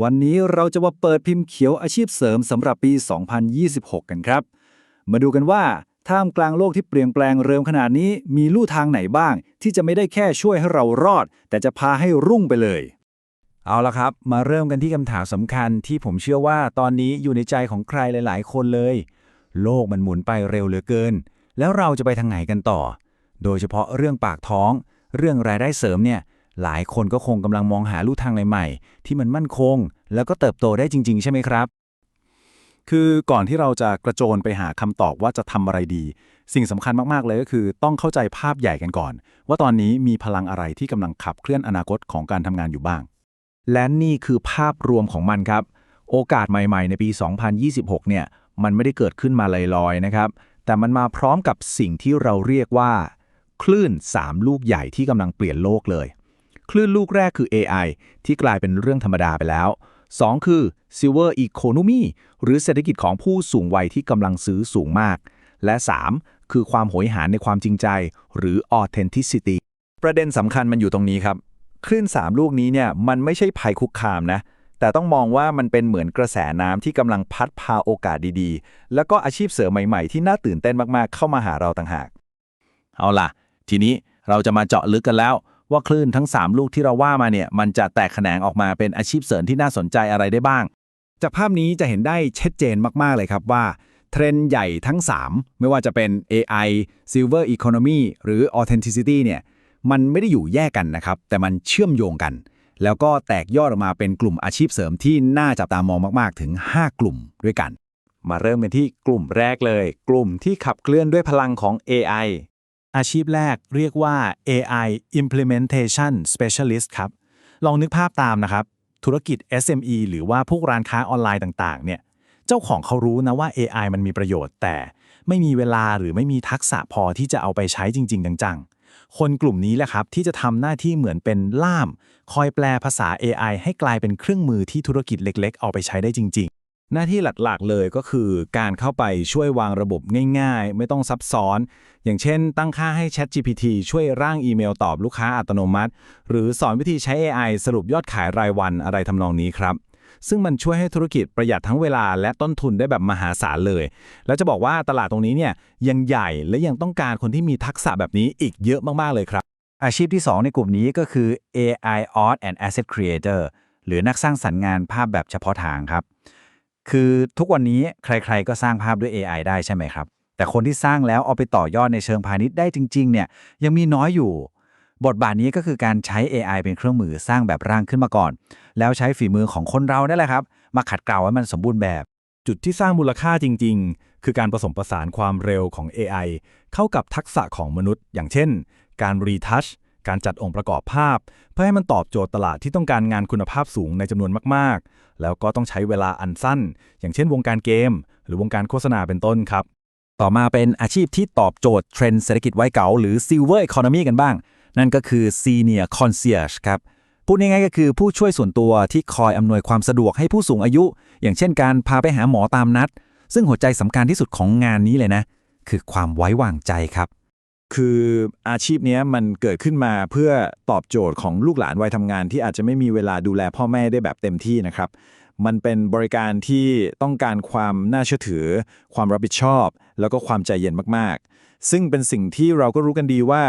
วันนี้เราจะมาเปิดพิมพ์เขียวอาชีพเสริมสำหรับปี 2026 กันครับ มาดูกันว่าท่ามกลางโลกที่เปลี่ยนแปลงเร็วขนาดนี้มีลู่ทางไหนบ้าง ที่จะไม่ได้แค่ช่วยให้เรารอด แต่จะพาให้รุ่งไปเลย เอาละครับ มาเริ่มกันที่คำถามสำคัญที่ผมเชื่อว่าตอนนี้อยู่ในใจของใครหลาย ๆ คนเลย โลกมันหมุนไปเร็วเหลือเกิน แล้วเราจะไปทางไหนกันต่อ โดยเฉพาะเรื่องปากท้อง เรื่องรายได้เสริมเนี่ย หลายคนก็คงกำลังมองหาลู่ทางใหม่ๆที่มันมั่นคง แล้วก็เติบโตได้จริง ๆ ใช่ไหมครับ คือก่อนที่เราจะกระโจนไปหาคำตอบว่าจะทำอะไรดี สิ่งสำคัญมากๆเลยก็คือ ต้องเข้าใจภาพใหญ่กันก่อน ว่าตอนนี้มีพลังอะไรที่กำลังขับเคลื่อนอนาคตของการทำงานอยู่บ้าง และนี่คือภาพรวมของมันครับ โอกาสใหม่ ๆ ในปี 2026 เนี่ย มันไม่ได้เกิดขึ้นมาลอยๆนะครับ แต่มันมาพร้อมกับสิ่งที่เราเรียกว่า คลื่น 3 ลูกใหญ่ที่กำลังเปลี่ยนโลกเลย คลื่นลูกแรกคือ AI ที่กลายเป็นเรื่องธรรมดาไปแล้ว 2 คือ Silver Economy หรือเศรษฐกิจของผู้สูงวัยที่กำลังซื้อสูงมาก และ 3 คือความโหยหาในความจริงใจ หรือ Authenticity ประเด็นสำคัญมันอยู่ตรงนี้ครับ คลื่น 3 ลูกนี้เนี่ยมันไม่ใช่ภัยคุกคามนะ แต่ต้องมองว่ามันเป็นเหมือนกระแสน้ำที่กำลังพัดพาโอกาสดีๆ แล้วก็อาชีพเสริมใหม่ๆ ที่น่าตื่นเต้นมากๆ เข้ามาหาเราต่างหาก เอาล่ะ ทีนี้เราจะมาเจาะลึกกันแล้ว ว่าคลื่นทั้ง 3 ลูกที่เราว่ามาเนี่ย มันจะแตกแขนงออกมาเป็นอาชีพเสริมที่น่าสนใจอะไรได้บ้าง จากภาพนี้จะเห็นได้ชัดเจนมากๆเลยครับว่า เทรนด์ใหญ่ทั้ง 3 ไม่ว่าจะเป็น AI Silver Economy หรือ Authenticity เนี่ยมันไม่ได้อยู่แยกกันนะครับ แต่มันเชื่อมโยงกัน แล้วก็แตกยอดออกมาเป็นกลุ่มอาชีพเสริมที่น่าจับตามองมากๆ ถึง 5 กลุ่มด้วยกัน มาเริ่มกันที่กลุ่มแรกเลย กลุ่มที่ขับเคลื่อนด้วยพลังของ AI อาชีพแรกเรียกว่า AI Implementation Specialist ครับ ลองนึกภาพตามนะครับ ธุรกิจ SME หรือว่าพวกร้านค้าออนไลน์ต่างๆ เนี่ย เจ้าของเขารู้นะว่า AI มันมีประโยชน์ แต่ไม่มีเวลาหรือไม่มีทักษะพอที่จะเอาไปใช้จริง ๆ จังๆ คนกลุ่มนี้แหละครับ ที่จะทำหน้าที่เหมือนเป็นล่าม คอยแปลภาษา AI ให้กลายเป็นเครื่องมือที่ธุรกิจเล็ก ๆ เอาไปใช้ได้จริง ๆ หน้าที่หลักๆเลยก็คือการเข้าไปช่วยวางระบบง่ายๆ ไม่ต้องซับซ้อน อย่างเช่น ตั้งค่าให้ ChatGPT ช่วยร่างอีเมลตอบลูกค้าอัตโนมัติ หรือสอนวิธีใช้ AI สรุปยอดขายรายวันอะไรทำนองนี้ครับ ซึ่งมันช่วยให้ธุรกิจประหยัดทั้งเวลาและต้นทุนได้แบบมหาศาลเลย แล้วจะบอกว่าตลาดตรงนี้เนี่ยยังใหญ่และยังต้องการคนที่มีทักษะแบบนี้อีกเยอะมากๆเลยครับ อาชีพที่ 2 ในกลุ่มนี้ก็คือ AI Art and Asset Creator หรือนักสร้างสรรค์งานภาพแบบเฉพาะทางครับ คือทุกวันนี้ใครๆ ก็สร้างภาพด้วย AI ได้ใช่ไหมครับ แต่คนที่สร้างแล้วเอาไปต่อยอดในเชิงพาณิชย์ได้จริงๆเนี่ยยังมีน้อยอยู่ บทบาทนี้ก็คือการใช้ AI เป็นเครื่องมือสร้างแบบร่างขึ้นมาก่อน แล้วใช้ฝีมือของคนเรานั่นแหละครับ มาขัดเกลาให้มันสมบูรณ์แบบ จุดที่สร้างมูลค่าจริง ๆ คือการผสมผสานความเร็วของ AI เข้ากับทักษะของมนุษย์ อย่างเช่น การรีทัช การจัดองค์ประกอบภาพ เพื่อให้มันตอบโจทย์ตลาดที่ต้องการงานคุณภาพสูงในจำนวนมากๆ แล้วก็ต้องใช้เวลาอันสั้น อย่างเช่นวงการเกม หรือวงการโฆษณาเป็นต้นครับ ต่อมาเป็นอาชีพที่ตอบโจทย์เทรนด์เศรษฐกิจไว้เก่าหรือ Silver Economy กันบ้าง นั่นก็คือ Senior Concierge ครับพูดง่ายๆก็คือผู้ช่วยส่วนตัวที่คอยอำนวยความสะดวกให้ผู้สูงอายุ อย่างเช่นการพาไปหาหมอตามนัด ซึ่งหัวใจสำคัญที่สุดของงานนี้เลยนะ คือความไว้วางใจครับ คืออาชีพนี้มันเกิดขึ้นมาเพื่อตอบโจทย์ของลูกหลานวัยทำงานที่อาจจะไม่มีเวลาดูแลพ่อแม่ได้แบบเต็มที่นะครับ มันเป็นบริการที่ต้องการความน่าเชื่อถือ ความรับผิดชอบ แล้วก็ความใจเย็นมากๆ ซึ่งเป็นสิ่งที่เราก็รู้กันดีว่า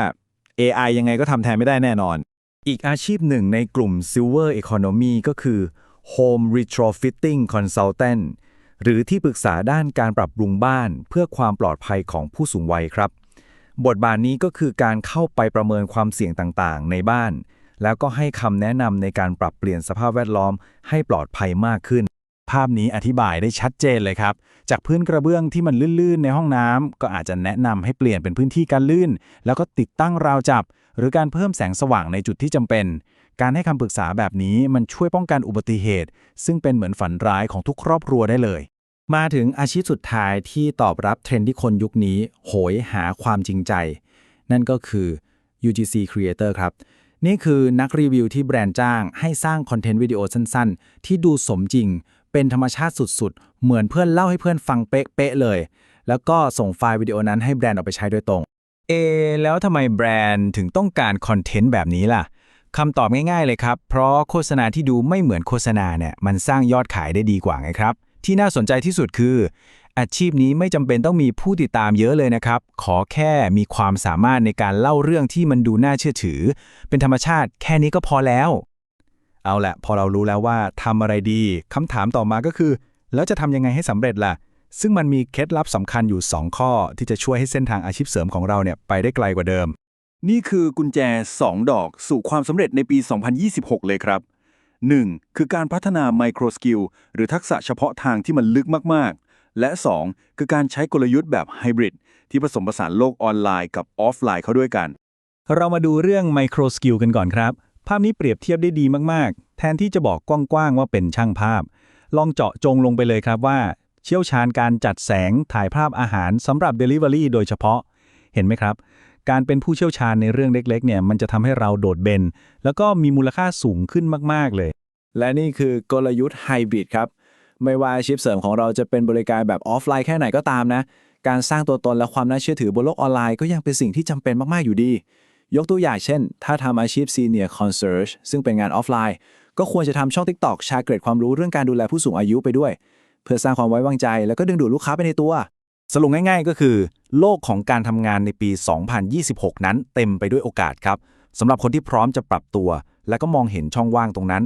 AI ยังไงก็ทำแทนไม่ได้แน่นอน อีกอาชีพหนึ่งในกลุ่ม Silver Economy ก็คือ Home Retrofitting Consultant หรือที่ปรึกษาด้านการปรับปรุงบ้านเพื่อความปลอดภัยของผู้สูงวัยครับ บทบาทนี้ก็คือการเข้าไปประเมินความเสี่ยงต่างๆ ในบ้าน แล้วก็ให้คำแนะนำในการปรับเปลี่ยนสภาพแวดล้อมให้ปลอดภัยมากขึ้น ภาพนี้อธิบายได้ชัดเจนเลยครับ จากพื้นกระเบื้องที่มันลื่นๆ ในห้องน้ำก็อาจจะแนะนำให้เปลี่ยนเป็นพื้นที่การลื่น แล้วก็ติดตั้งราวจับ หรือการเพิ่มแสงสว่างในจุดที่จำเป็น การให้คำปรึกษาแบบนี้มันช่วยป้องกันอุบัติเหตุ ซึ่งเป็นเหมือนฝันร้ายของทุกครอบครัวได้เลย มาถึงอาชีพสุดท้ายที่ตอบรับเทรนด์ที่คนยุคนี้ โหยหาความจริงใจ นั่นก็คือ UGC Creator ครับ นี่คือนักรีวิวที่แบรนด์จ้าง ให้สร้างคอนเทนต์วิดีโอสั้นๆ ที่ดูสมจริง เป็นธรรมชาติสุดๆ เหมือนเพื่อนเล่าให้เพื่อนฟังเป๊ะๆเลย แล้วก็ส่งไฟล์วิดีโอนั้นให้แบรนด์เอาไปใช้โดยตรง เอ แล้วทำไมแบรนด์ถึงต้องการคอนเทนต์แบบนี้ล่ะคำตอบง่ายๆเลยครับ เพราะโฆษณาที่ดูไม่เหมือนโฆษณาเนี่ยมันสร้างยอดขายได้ดีกว่าไงครับ ที่น่าสนใจที่สุดคือ อาชีพนี้ไม่จำเป็นต้องมีผู้ติดตามเยอะเลยนะครับ ขอแค่มีความสามารถในการเล่าเรื่องที่มันดูน่าเชื่อถือ เป็นธรรมชาติแค่นี้ก็พอแล้ว เอาละพอเรารู้แล้วว่าทำอะไรดีคำถามต่อมาก็คือ แล้วจะทำยังไงให้สำเร็จล่ะ ซึ่งมันมีเคล็ดลับสำคัญอยู่ 2 ข้อ ที่จะช่วยให้เส้นทางอาชีพเสริมของเราเนี่ยไปได้ไกลกว่าเดิม นี่คือกุญแจ 2 ดอกสู่ความสำเร็จในปี 2026 เลยครับ 1. คือการพัฒนาไมโครสกิลหรือทักษะเฉพาะทางที่มันลึกมากๆ และ 2. คือการใช้กลยุทธ์แบบไฮบริดที่ผสมผสานโลกออนไลน์กับออฟไลน์เข้าด้วยกัน เรามาดูเรื่องไมโครสกิลกันก่อนครับ ภาพนี้เปรียบเทียบได้ดีมากๆ แทนที่จะบอกกว้างๆว่าเป็นช่างภาพ ลองเจาะจงลงไปเลยครับว่า เชี่ยวชาญการจัดแสงถ่ายภาพอาหารสำหรับ Delivery โดยเฉพาะ เห็นไหมครับ การเป็นผู้เชี่ยวชาญในเรื่องเล็กๆเนี่ยมันจะทำให้เราโดดเด่นแล้วก็มีมูลค่าสูงขึ้นมากๆเลย และนี่คือกลยุทธ์ไฮบริดครับ ไม่ว่าอาชีพเสริมของเราจะเป็นบริการแบบออฟไลน์แค่ไหนก็ตามนะ การสร้างตัวตนและความน่าเชื่อถือบนโลกออนไลน์ก็ยังเป็นสิ่งที่จำเป็นมากๆอยู่ดี ยกตัวอย่างเช่น ถ้าทำอาชีพ Senior Concierge ซึ่งเป็นงานออฟไลน์ ก็ควรจะทำช่อง TikTok แชร์เกร็ดความรู้เรื่องการดูแลผู้สูงอายุไปด้วย เพื่อสร้างความไว้วางใจ แล้วก็ดึงดูดลูกค้าไปในตัว สรุปง่ายๆ ก็คือ โลกของการทำงานในปี 2026 นั้นเต็มไปด้วยโอกาสครับสำหรับคนที่พร้อมจะปรับตัว และก็มองเห็นช่องว่างตรงนั้น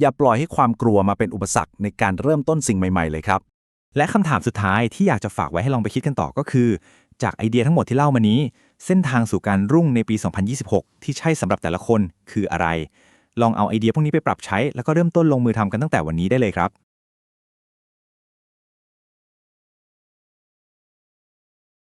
อย่าปล่อยให้ความกลัวมาเป็นอุปสรรคในการเริ่มต้นสิ่งใหม่ๆ เลยครับ และคำถามสุดท้ายที่อยากจะฝากไว้ให้ลองไปคิดกันต่อก็คือ จากไอเดียทั้งหมดที่เล่ามานี้ เส้นทางสู่การรุ่งในปี 2026 ที่ใช่สำหรับแต่ละคนคืออะไร ลองเอาไอเดียพวกนี้ไปปรับใช้แล้วก็เริ่มต้นลงมือทำกันตั้งแต่วันนี้ได้เลยครับ